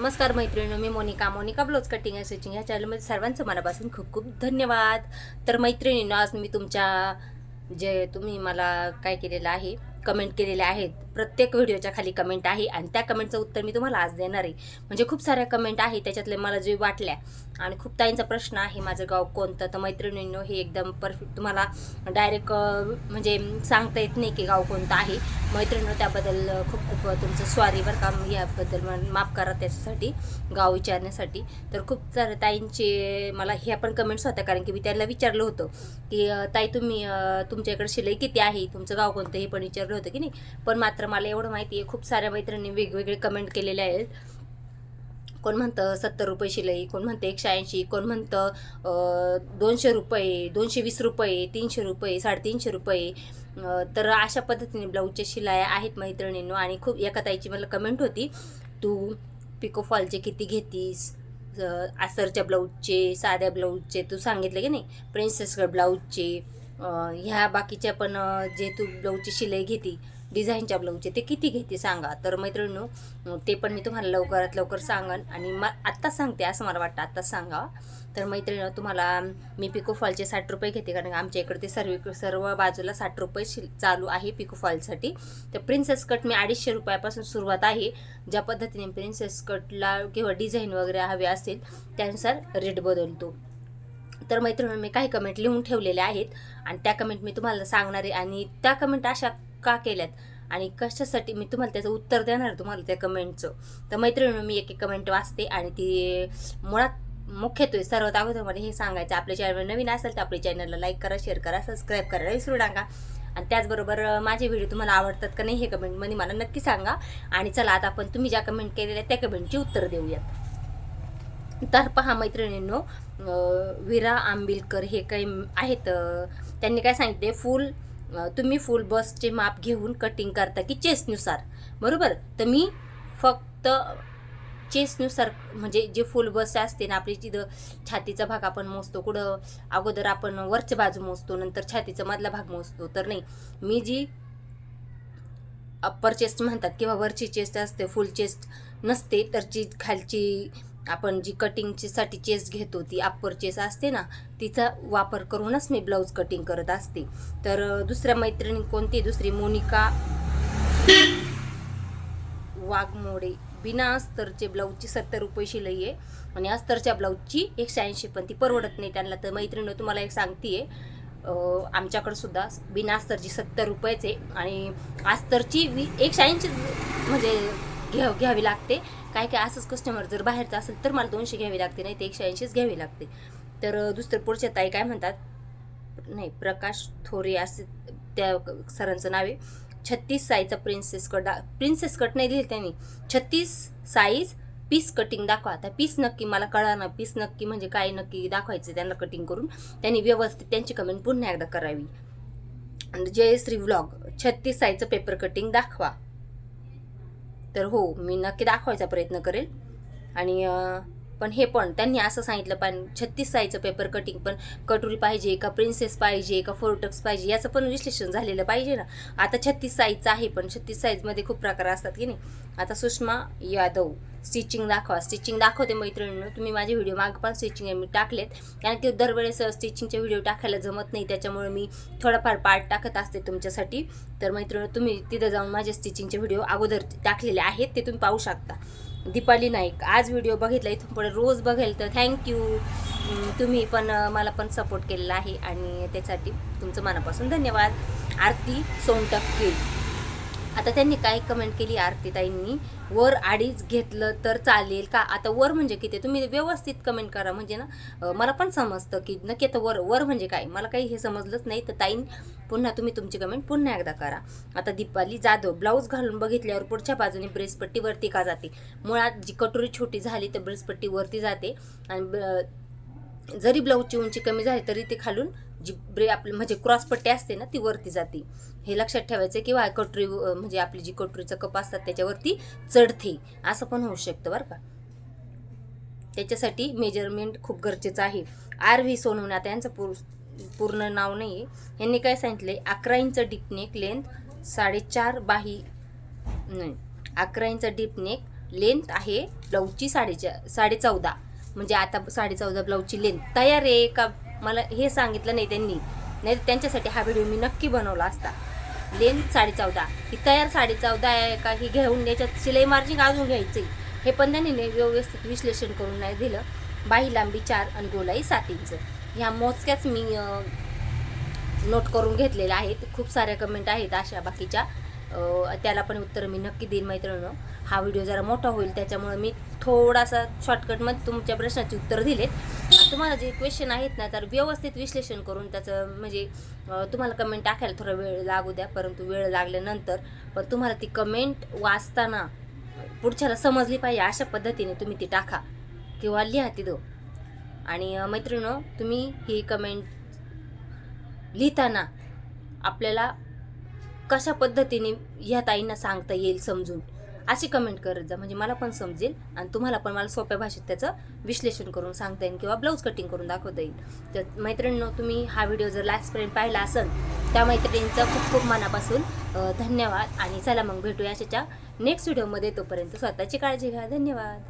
नमस्कार मैत्रिणी मी Monika. Monika blouse cutting and stitching ह्या चॅनलमध्ये सर्वांचं मनापासून खूप खूप धन्यवाद. तर मैत्रिणींनो आज मी तुमच्या जे तुम्ही मला काय केलेलं आहे कमेंट केलेले आहेत. प्रत्येक व्हिडिओच्या खाली कमेंट आहे आणि त्या कमेंटचं उत्तर मी तुम्हाला आज देणार आहे. म्हणजे खूप साऱ्या कमेंट आहे त्याच्यातले मला जे वाटल्या. आणि खूप ताईंचा प्रश्न आहे माझं गाव कोणतं? तर मैत्रिणींनो हे एकदम परफेक्ट तुम्हाला डायरेक्ट म्हणजे सांगता येत नाही की गाव कोणतं आहे. मैत्रिणींनो त्याबद्दल खूप खूप तुमचं स्वारी बरं का. याबद्दल मला माफ करा त्याच्यासाठी गाव विचारण्यासाठी. तर खूप साऱ्या ताईंचे मला ह्या पण कमेंट्स होत्या कारण की मी त्यांना विचारलं होतं की ताई तुम्ही तुमच्याकडे शिलाई किती आहे? तुमचं गाव कोणतं? हे पण विचारलं होतं की नाही. पण मात्र मला एवढं माहिती आहे खूप साऱ्या मैत्रिणी वेगवेगळे कमेंट केलेले आहेत. कोण म्हणतं सत्तर रुपये शिलाई कोण म्हणतं एकशे ऐंशी कोण म्हणतं दोनशे रुपये दोनशे वीस रुपये तीनशे रुपये साडेतीनशे रुपये. तर अशा पद्धतीने ब्लाऊजच्या शिलाया आहेत मैत्रिणींनो आणि खूप एका ताईची मला कमेंट होती तू पिको फॉलचे किती घेतीस? आसरच्या ब्लाऊजचे साध्या ब्लाऊजचे तू सांगितलं की नाही प्रिन्सेस ब्लाऊजचे. ह्या बाकीच्या पण जे तू ब्लाऊजची शिलाई घेती डिझाईनच्या ब्लाऊजचे ते किती घेते सांगा. तर मैत्रिणीनो ते पण मी तुम्हाला लवकरात लवकर सांगन. आणि मा आत्ताच सांगते असं मला वाटतं आत्ताच सांगा. तर मैत्रिणीनं तुम्हाला मी पिको फॉलचे साठ रुपये घेते कारण आमच्या इकडे ते सर्व सर्व बाजूला साठ रुपये शिल चालू आहे पिको फॉलसाठी तर प्रिन्सेस कट मी अडीचशे रुपयापासून सुरुवात आहे. ज्या पद्धतीने प्रिन्सेस कटला किंवा डिझाईन वगैरे हवे असेल त्यानुसार रेट बदलतो. तर मैत्रिणी मी काही कमेंट लिहून ठेवलेल्या आहेत. आणि त्या कमेंट मी तुम्हाला सांगणार आहे. आणि त्या कमेंट अशा का केल्यात? आणि कशासाठी मी तुम्हाला त्याचं उत्तर देणार आहे तुम्हाला त्या कमेंटचं तर मैत्रिणी मी एक एक कमेंट वाचते आणि ती मुळात मुख्यत्वे सर्वात अगोदर मला हे सांगायचं आपल्या चॅनल नवीन असेल तर आपल्या चॅनलला लाईक करा शेअर करा सबस्क्राईब करायला विसरू नका. आणि त्याचबरोबर माझे व्हिडिओ तुम्हाला आवडतात का नाही हे कमेंटमध्ये मला नक्की सांगा. आणि चला आता आपण तुम्ही ज्या कमेंट केलेल्या त्या कमेंटची उत्तर देऊयात. तर पहा मैत्रिणींनो विरा आंबिलकर हे काही आहेत त्यांनी काय सांगितले फुल तुम्ही फुल बसचे माप घेऊन कटिंग करता की चेस्टनुसार बरोबर? तर मी फक्त चेस्टनुसार म्हणजे जे फुल बस असते ना आपली तिथं छातीचा भाग आपण मोजतो कुठं अगोदर आपण वरच्या बाजू मोजतो नंतर छातीचा मधला भाग मोजतो. तर नाही मी जी अप्पर चेस्ट म्हणतात किंवा वरची चेस्ट असते फुल चेस्ट नसते तर जी खालची आपण जी कटिंगची साठी घेतो ती अप्पर चेस असते ना तिचा वापर करूनच मी ब्लाऊज कटिंग करत असते. तर दुसऱ्या मैत्रिणी कोणती? दुसरी मोनिका वाघमोडे. बिना अस्तरचे ब्लाऊजची सत्तर रुपये शिलाई आहे. आणि अस्तरच्या ब्लाऊजची एकशे ऐंशी पण ती परवडत नाही त्यांना. तर मैत्रिणी तुम्हाला एक सांगते आमच्याकडं सुद्धा बिना अस्तरची सत्तर रुपयेच आहे. आणि अस्तरची वी एकशे ऐंशी म्हणजे घ्या घ्यावी लागते. काय काय असंच कस्टमर जर बाहेरचं असेल तर मला दोनशे घ्यावी लागते नाही ते एकशे ऐंशीच घ्यावी लागते. तर दुसरं पुढच्या ताई काय म्हणतात? नाही प्रकाश थोरे असे त्या सरांचं नाव आहे. छत्तीस साईजचा प्रिन्सेस कट दा प्रिन्सेस कट नाही दिले त्यांनी. छत्तीस साईज पीस कटिंग दाखवा. आता पीस नक्की मला कळा ना पीस नक्की म्हणजे काय नक्की दाखवायचं त्यांना कटिंग करून. त्यांनी व्यवस्थित त्यांची कमेंट पुन्हा एकदा करावी. आणि जयश्री व्लॉग छत्तीस साईजचं पेपर कटिंग दाखवा. तर हो मी नक्की दाखवायचा प्रयत्न करेल. आणि पण हे पण त्यांनी असं सांगितलं पण छत्तीस साईजचं पेपर कटिंग पण कटोरी पाहिजे का प्रिन्सेस पाहिजे का फोर्टक्स पाहिजे याचं पण विश्लेषण झालेलं पाहिजे ना. आता छत्तीस साईजचं आहे पण छत्तीस साईजमध्ये खूप प्रकार असतात की नाही. आता सुषमा यादव स्टिचिंग दाखवा. स्टिचिंग दाखवते मैत्रिणीनं तुम्ही माझे व्हिडिओ माग पण स्टिचिंग मी टाकलेत. कारण की दरवेळेस स्टिचिंगचे व्हिडिओ टाकायला जमत नाही त्याच्यामुळे मी थोडाफार पार्ट टाकत असते तुमच्यासाठी. तर मैत्रिणी तुम्ही तिथं जाऊन माझे स्टिचिंगचे व्हिडिओ अगोदर टाकलेले आहेत ते तुम्ही पाहू शकता. दीपाली नाईक. आज व्हिडिओ बघितला इथून पुढे रोज बघेल तर थँक्यू तुम्ही पण मला पण सपोर्ट केलेला आहे आणि त्यासाठी तुमचं मनापासून धन्यवाद. आरती सोनटक्के. आता त्यांनी काय कमेंट केली आरतीताईंनी? वर अडीच घेतलं तर चालेल का? आता वर म्हणजे किती? तुम्ही व्यवस्थित कमेंट करा. म्हणजे ना मला पण समजतं की नक्की आता वर वर म्हणजे काय? मला काही हे समजलंच नाही. तर ताईन पुन्हा तुम्ही तुमची कमेंट पुन्हा एकदा करा. आता दीपाली जाधव ब्लाऊज घालून बघितल्यावर पुढच्या बाजूने ब्रेसपट्टी वरती का जाते? मुळात जी कटोरी छोटी झाली तर ब्रेसपट्टी वरती जाते. आणि ब- जरी ब्लाऊजची उंची कमी झाली तरी ती खालून जी ब्रे आपली म्हणजे क्रॉस पट्टी असते ना ती वरती जाते. हे लक्षात ठेवायचं किंवा कटोरी म्हणजे आपली जी कटोरीचा कप असतात त्याच्यावरती चढते. असं पण होऊ शकतं बरं का. त्याच्यासाठी मेजरमेंट खूप गरजेचं आहे. आर व्ही सोनवणे आता यांचं पूर पूर्ण नाव नाही आहे यांनी काय सांगितले अकरा इंच डीपनेक लेंथ साडेचार बाही नाही अकरा इंच डीपनेक लेंथ आहे ब्लाऊजची साडेचार साडे चौदा म्हणजे आता साडे चौदा ब्लाऊजची लेंथ तयार आहे का? मला हे सांगितलं नाही त्यांनी. नाही त्यांच्यासाठी हा व्हिडिओ मी नक्की बनवला असता. लेंथ साडे चौदा. ही तयार साडे चौदा आहे का? ही घेऊन याच्यात शिलाई मार्जिंग अजून घ्यायची हे पण त्यांनी नाही व्यवस्थित विश्लेषण करून नाही दिलं. बाही लांबी चार आणि गोलाई सात इंच. ह्या मोजक्याच मी नोट करून घेतलेल्या आहेत. खूप साऱ्या कमेंट आहेत अशा बाकीच्या. त्याला पण उत्तर मी नक्की देईन मैत्रिणीनं. हा व्हिडिओ जरा मोठा होईल त्याच्यामुळे मी थोडासा शॉर्टकटमध्ये तुमच्या प्रश्नाची उत्तर दिलेत. तुम्हाला जे क्वेश्चन आहेत ना तर व्यवस्थित विश्लेषण करून त्याचं म्हणजे तुम्हाला कमेंट टाकायला थोडा वेळ लागू द्या परंतु वेळ लागल्यानंतर पण तुम्हाला ती कमेंट वाचताना पुढच्याला समजली पाहिजे अशा पद्धतीने तुम्ही ती टाका किंवा लिहा तिथं आणि मैत्रिणो तुम्ही ही कमेंट लिहिताना आपल्याला कशा पद्धतीने ह्या ताईंना सांगता येईल समजून? अशी कमेंट करत जा. म्हणजे मला पण समजेल आणि तुम्हाला पण मला सोप्या भाषेत त्याचं विश्लेषण करून सांगता येईल किंवा ब्लाऊज कटिंग करून दाखवता येईल. तर मैत्रिणीनं तुम्ही हा व्हिडिओ जर लास्टपर्यंत पाहिला असेल त्या मैत्रिणींचा खूप खूप मनापासून धन्यवाद. आणि चला मग भेटूया अशाच्या नेक्स्ट व्हिडिओमध्ये तोपर्यंत स्वतःची काळजी घ्या. धन्यवाद.